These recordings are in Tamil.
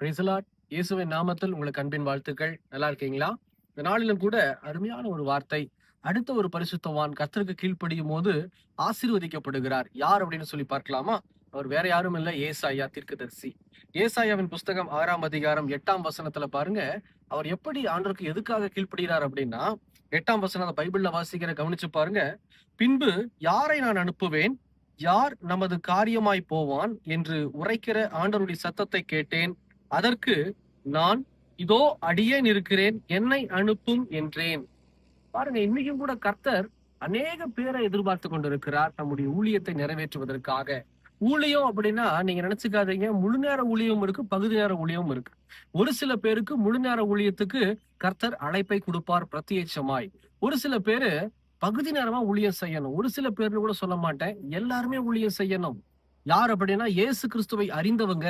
பிரைசலாட் இயேசுவின் நாமத்தில் உங்களுக்கு அன்பின் வாழ்த்துக்கள். நல்லா இருக்கீங்களா? இந்த நாளிலும் கூட அருமையான ஒரு வார்த்தை அடுத்த ஒரு பரிசுத்தவான் கர்த்தருக்கு கீழ்ப்படியும் போது ஆசீர்வதிக்கப்படுகிறார். யார் அப்படின்னு சொல்லி பார்க்கலாமா? அவர் வேற யாரும் இல்ல ஏசாயா தீர்க்கதரிசி. ஏசாயாவின் புஸ்தகம் ஆறாம் அதிகாரம் எட்டாம் வசனத்துல பாருங்க அவர் எப்படி ஆண்டருக்கு எதுக்காக கீழ்ப்படுகிறார் அப்படின்னா எட்டாம் வசனம் பைபிள்ல வாசிக்கிற கவனிச்சு பாருங்க. பின்பு யாரை நான் அனுப்புவேன்? யார் நமது காரியமாய் போவான் என்று உரைக்கிற ஆண்டருடைய சத்தத்தை கேட்டேன். அதற்கு நான் இதோ அடியேன் இருக்கிறேன் என்னை அனுப்பும் என்றேன். பாருங்க இன்னைக்கும் கூட கர்த்தர் அநேக பேரை எதிர்பார்த்து கொண்டிருக்கிறார் நம்முடைய ஊழியத்தை நிறைவேற்றுவதற்காக. ஊழியம் அப்படின்னா நீங்க நினைச்சுக்காதீங்க முழு நேர ஊழியம் இருக்கு பகுதி நேர ஊழியம் இருக்கு. ஒரு சில பேருக்கு முழு நேர ஊழியத்துக்கு கர்த்தர் அழைப்பை கொடுப்பார் பிரத்யட்சமாய். ஒரு சில பேரு பகுதி நேரமா ஊழியம் செய்யணும். ஒரு சில பேர்னு கூட சொல்ல மாட்டேன் எல்லாருமே ஊழியம் செய்யணும். யார் அப்படின்னா இயேசு கிறிஸ்துவை அறிந்தவங்க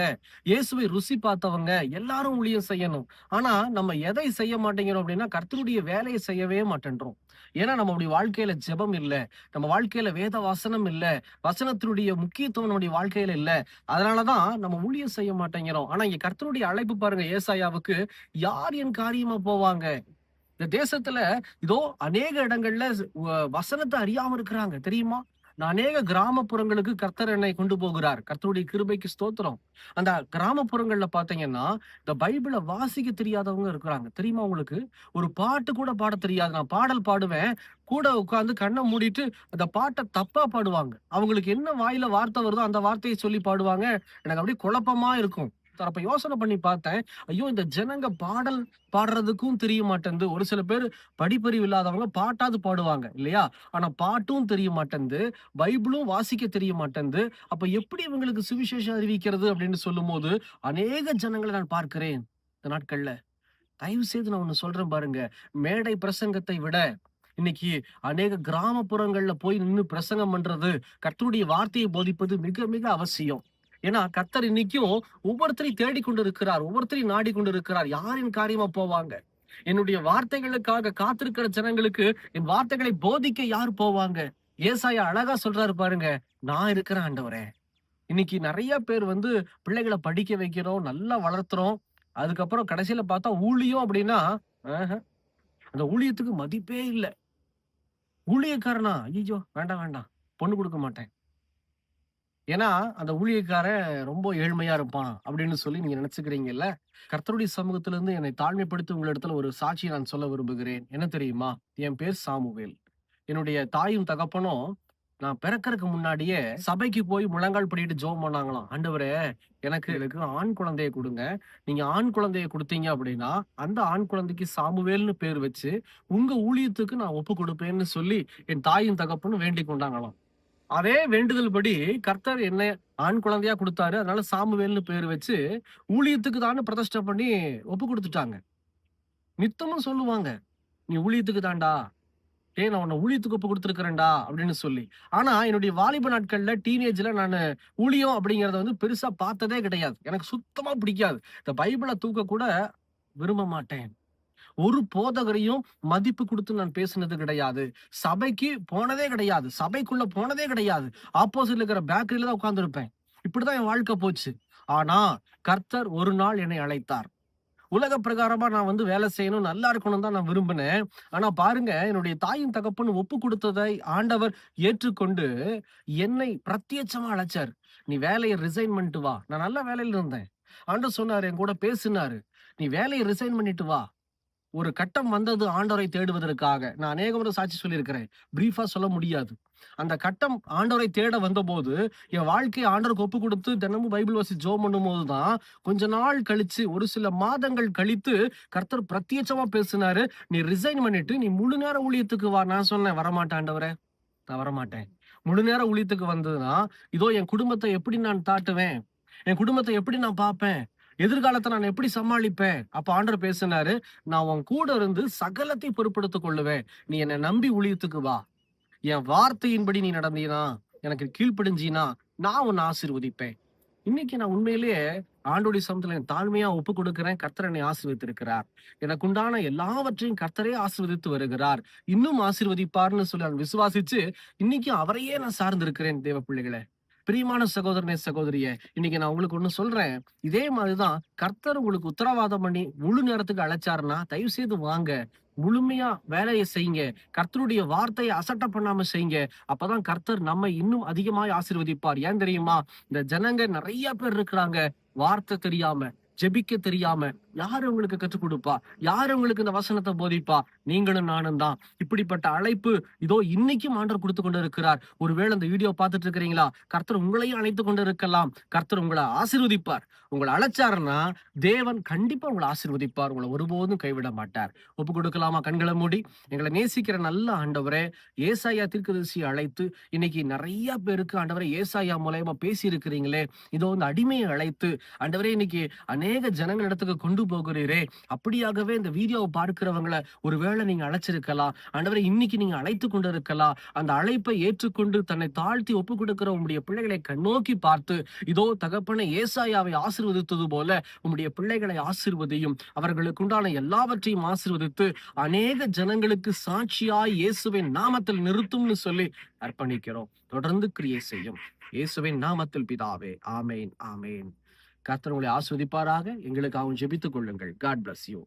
இயேசுவை ருசி பார்த்தவங்க எல்லாரும் ஊழியம் செய்யணும். ஆனா நம்ம எதை செய்ய மாட்டேங்கிறோம் அப்படின்னா கர்த்தருடைய வேலையை செய்யவே மாட்டேன்றோம். ஏன்னா நம்மளுடைய வாழ்க்கையில ஜெபம் இல்லை நம்ம வாழ்க்கையில வேத வசனம் இல்லை வசனத்தினுடைய முக்கியத்துவம் நம்முடைய வாழ்க்கையில இல்லை. அதனாலதான் நம்ம ஊழியம் செய்ய மாட்டேங்கிறோம். ஆனா இங்க கர்த்தருடைய அழைப்பு பாருங்க ஏசாயாவுக்கு யார் என் காரியமா போவாங்க? இந்த தேசத்துல இதோ அநேக இடங்கள்ல வசனத்தை அறியாம இருக்கிறாங்க. தெரியுமா? நான் அநேக கிராமப்புறங்களுக்கு கர்த்தர் என்னை கொண்டு போகிறார். கர்த்தருடைய கிருபைக்கு ஸ்தோத்திரம். அந்த கிராமப்புறங்கள்ல பாத்தீங்கன்னா இந்த பைபிளை வாசிக்க தெரியாதவங்க இருக்கிறாங்க. தெரியுமா உங்களுக்கு? ஒரு பாட்டு கூட பாட தெரியாது. நான் பாடல் பாடுவேன். கூட உட்காந்து கண்ணை மூடிட்டு அந்த பாட்டை தப்பா பாடுவாங்க. அவங்களுக்கு என்ன வாயில வார்த்தை வருதோ அந்த வார்த்தையை சொல்லி பாடுவாங்க. எனக்கு அப்படியே குழப்பமா இருக்கும். அப்ப யோசனை பண்ணி பார்த்தேன் ஐயோ இந்த ஜனங்க பாடல் பாடுறதுக்கும் தெரிய மாட்டேங்குது ஒரு சில பேர் படிப்பறிவு இல்லாதவங்க பாட்டாவது பாடுவாங்க இல்லையா? ஆனா பாட்டும் தெரிய மாட்டேங்குது பைபிளும் வாசிக்க தெரிய மாட்டேங்குது அப்ப எப்படி இவங்களுக்கு சுவிசேஷம் அறிவிக்கிறது அப்படின்னு சொல்லும்போது அநேக ஜனங்களை நான் பார்க்கிறேன் இந்த நாட்கள்ல. தயவு செய்து நான் ஒன்று சொல்றேன் பாருங்க மேடை பிரசங்கத்தை விட இன்னைக்கு அநேக கிராமப்புறங்கள்ல போய் நின்று பிரசங்கம் பண்றது கர்த்தருடைய வார்த்தையை போதிப்பது மிக மிக அவசியம். ஏன்னா கத்தர் இன்னைக்கும் ஒவ்வொருத்தரையும் தேடி கொண்டு இருக்கிறார் ஒவ்வொருத்தரையும் நாடி கொண்டு இருக்கிறார் யாரின் காரியமா போவாங்க? என்னுடைய வார்த்தைகளுக்காக காத்திருக்கிற ஜனங்களுக்கு என் வார்த்தைகளை போதிக்க யார் போவாங்க? ஏசாயா அழகா சொல்றாரு பாருங்க நான் இருக்கிறேன் ஆண்டவரே. இன்னைக்கு நிறைய பேர் வந்து பிள்ளைகளை படிக்க வைக்கிறோம் நல்லா வளர்த்துறோம். அதுக்கப்புறம் கடைசியில பார்த்தா ஊழியம் அப்படின்னா அந்த ஊழியத்துக்கு மதிப்பே இல்லை. ஊழியக்காரனா ஐயோ வேண்டாம் வேண்டாம் பொண்ணு கொடுக்க மாட்டேன். ஏன்னா அந்த ஊழியக்காரன் ரொம்ப ஏழ்மையா இருப்பான் அப்படின்னு சொல்லி நீங்க நினைச்சுக்கிறீங்கல்ல? கர்த்தருடைய சமூகத்திலிருந்து என்னை தாழ்மைப்படுத்தி உங்களிடத்துல ஒரு சாட்சியை நான் சொல்ல விரும்புகிறேன். என்ன தெரியுமா? என் பேர் சாமுவேல். என்னுடைய தாயும் தகப்பனும் நான் பிறக்கறதுக்கு முன்னாடியே சபைக்கு போய் முழங்கால் படிட்டு ஜோம் பண்ணாங்களாம். ஆண்டவரே எனக்கு எனக்கு ஆண் குழந்தையை கொடுங்க. நீங்க ஆண் குழந்தையை கொடுத்தீங்க அப்படின்னா அந்த ஆண் குழந்தைக்கு சாமுவேல்னு பேர் வச்சு உங்க ஊழியத்துக்கு நான் ஒப்பு கொடுப்பேன்னு சொல்லி என் தாயும் தகப்பனும் வேண்டிக் கொண்டாங்களாம். அதே வேண்டுதல் படி கர்த்தர் என்ன ஆண் குழந்தையா கொடுத்தாரு. அதனால சாமுவேல்னு பேர் வச்சு ஊழியத்துக்கு தான் பிரதிஷ்டை பண்ணி ஒப்பு கொடுத்துட்டாங்க. நித்தமும் சொல்லுவாங்க. நீ ஊழியத்துக்கு தாண்டா ஏ நான் உன்னை ஊழியத்துக்கு ஒப்பு கொடுத்துருக்கிறேன்டா அப்படின்னு சொல்லி. ஆனா என்னுடைய வாலிப நாட்கள்ல டீனேஜ்ல நான் ஊழியம் அப்படிங்கறத வந்து பெருசா பார்த்ததே கிடையாது. எனக்கு சுத்தமா பிடிக்காது. இந்த பைபிளை தூக்க கூட விரும்ப மாட்டேன். ஒரு போதகரையும் மதிப்பு கொடுத்து நான் பேசினது கிடையாது. சபைக்கு போனதே கிடையாது. சபைக்குள்ள போனதே கிடையாது. ஆப்போசிட்ல இருக்கிற பேக்கரியில தான் உட்காந்துருப்பேன் இப்படிதான் என் வாழ்க்கை போச்சு. ஆனா கர்த்தர் ஒரு நாள் என்னை அழைத்தார். உலக பிரகாரமா நான் வந்து வேலை செய்யணும் நல்லா இருக்கணும் தான் நான் விரும்பினேன். ஆனா பாருங்க என்னுடைய தாயின் தகப்பன் ஒப்பு கொடுத்ததை ஆண்டவர் ஏற்றுக்கொண்டு என்னை பிரத்யட்சமா அழைச்சார். நீ வேலையை ரிசைன் பண்ணிட்டு வா. நான் நல்ல வேலையில இருந்தேன். ஆண்டு சொன்னார் என் கூட பேசினாரு. நீ வேலையை ரிசைன் பண்ணிட்டு வா. ஒரு கட்டம் வந்தது ஆண்டவரை தேடுவதற்காக. நான் அநேக முறை சாட்சி சொல்லியிருக்கிறேன். பிரீஃபா சொல்ல முடியாது. அந்த கட்டம் ஆண்டவரை தேட வந்தபோது என் வாழ்க்கையை ஆண்டவருக்கு ஒப்பு கொடுத்து தினமும் பைபிள் வாசி ஜோம் பண்ணும்போது தான் கொஞ்ச நாள் கழிச்சு ஒரு சில மாதங்கள் கழித்து கர்த்தர் பிரத்யட்சமா பேசினாரு. நீ ரிசைன் பண்ணிட்டு நீ முழு நேர ஊழியத்துக்கு வா. நான் சொன்னேன் வரமாட்டேன் ஆண்டவரே. நான் வரமாட்டேன். முழு நேர ஊழியத்துக்கு வந்ததுன்னா இதோ என் குடும்பத்தை எப்படி நான் தாட்டுவேன்? என் குடும்பத்தை எப்படி நான் பார்ப்பேன்? எதிர்காலத்தை நான் எப்படி சமாளிப்பேன்? அப்ப ஆண்டர் பேசினாரு நான் உன் கூட இருந்து சகலத்தை பொறுப்படுத்திக் கொள்ளுவேன். நீ என்னை நம்பி ஊழியத்துக்கு வா. என் வார்த்தையின்படி நீ நடந்தீனா எனக்கு கீழ்ப்படிஞ்சீனா நான் உன்னை ஆசீர்வதிப்பேன். இன்னைக்கு நான் உண்மையிலேயே ஆண்டோடைய சமத்துல என் தாழ்மையா ஒப்பு கொடுக்கிறேன். கர்த்தர் என்னை ஆசிர்வதித்திருக்கிறார். எனக்கு உண்டான எல்லாவற்றையும் கர்த்தரே ஆசிர்வதித்து வருகிறார். இன்னும் ஆசிர்வதிப்பார்னு சொல்லி நான் விசுவாசிச்சு இன்னைக்கு அவரையே நான் சார்ந்திருக்கிறேன் தேவ பிள்ளைகளை. பிரியமான சகோதரனே சகோதரிய இன்னைக்கு நான் உங்களுக்கு ஒண்ணு சொல்றேன். இதே மாதிரிதான் கர்த்தர் உங்களுக்கு உத்தரவாதம் பண்ணி முழு நேரத்துக்கு அழைச்சாருன்னா தயவு செய்து வாங்க. முழுமையா வேலையை செய்யுங்க. கர்த்தருடைய வார்த்தையை அசட்ட பண்ணாம செய்யுங்க. அப்பதான் கர்த்தர் நம்ம இன்னும் அதிகமாய் ஆசிர்வதிப்பார். ஏன் தெரியுமா? இந்த ஜனங்க நிறைய பேர் இருக்கிறாங்க. வார்த்தை தெரியாம ஜெபிக்க தெரியாம யார் உங்களுக்கு கற்றுக் கொடுப்பா? யார் உங்களுக்கு இந்த வசனத்தை போதிப்பா? நீங்களும் நானும் தான். இப்படிப்பட்ட அழைப்பு இதோ இன்னைக்கும் ஆண்டர் கொடுத்து கொண்டு இருக்கிறார் ஒருவேளை இந்த வீடியோ பார்த்துட்டு இருக்கிறீங்களா? கர்த்தர் உங்களையும் அழைத்து கொண்டு இருக்கலாம் கர்த்தர் உங்களை ஆசிர்வதிப்பார். உங்களை அழைச்சாருன்னா தேவன் கண்டிப்பா உங்களை ஆசிர்வதிப்பார். உங்களை ஒருபோதும் கைவிட மாட்டார். ஒப்பு கொடுக்கலாமா? கண்களை மூடி. எங்களை நேசிக்கிற நல்ல ஆண்டவரே ஏசாயா தீர்க்கதரிசியை அழைத்து இன்னைக்கு நிறைய பேருக்கு ஆண்டவரை ஏசாயா மூலயமா பேசி இருக்கிறீங்களே இதோ இந்த அடிமையை அழைத்து ஆண்டவரே இன்னைக்கு அநேக ஜனங்கள் இடத்துக்கு கொண்டு போகிறீரே. அப்படியாகவே இந்த வீடியோவை பார்க்கிறவங்களை ஒருவேளை நீங்க அழைச்சிருக்கலாம். ஆண்டவரை இன்னைக்கு நீங்க அழைத்து கொண்டு இருக்கலாம் அந்த அழைப்பை ஏற்றுக்கொண்டு தன்னை தாழ்த்தி ஒப்பு கொடுக்கிற உங்களுடைய பிள்ளைகளை கண்ணோக்கி பார்த்து இதோ தகப்பனை ஏசாயாவை ஆசிர்வதித்தது போல உங்களுடைய பிள்ளைகளை ஆசிர்வதியும். அவர்களுக்கு உண்டான எல்லாவற்றையும் ஆசிர்வதித்து அநேக ஜனங்களுக்கு சாட்சியாய் இயேசுவின் நாமத்தில் நிறுத்தும்னு சொல்லி அர்ப்பணிக்கிறோம். தொடர்ந்து கிரியை செய்யும். இயேசுவின் நாமத்தில் பிதாவே ஆமேன் ஆமேன். கத்தர் உங்களை ஆஸ்வதிப்பாராக. எங்களுக்காகவும் ஜெபித்துக் கொள்ளுங்கள். God bless you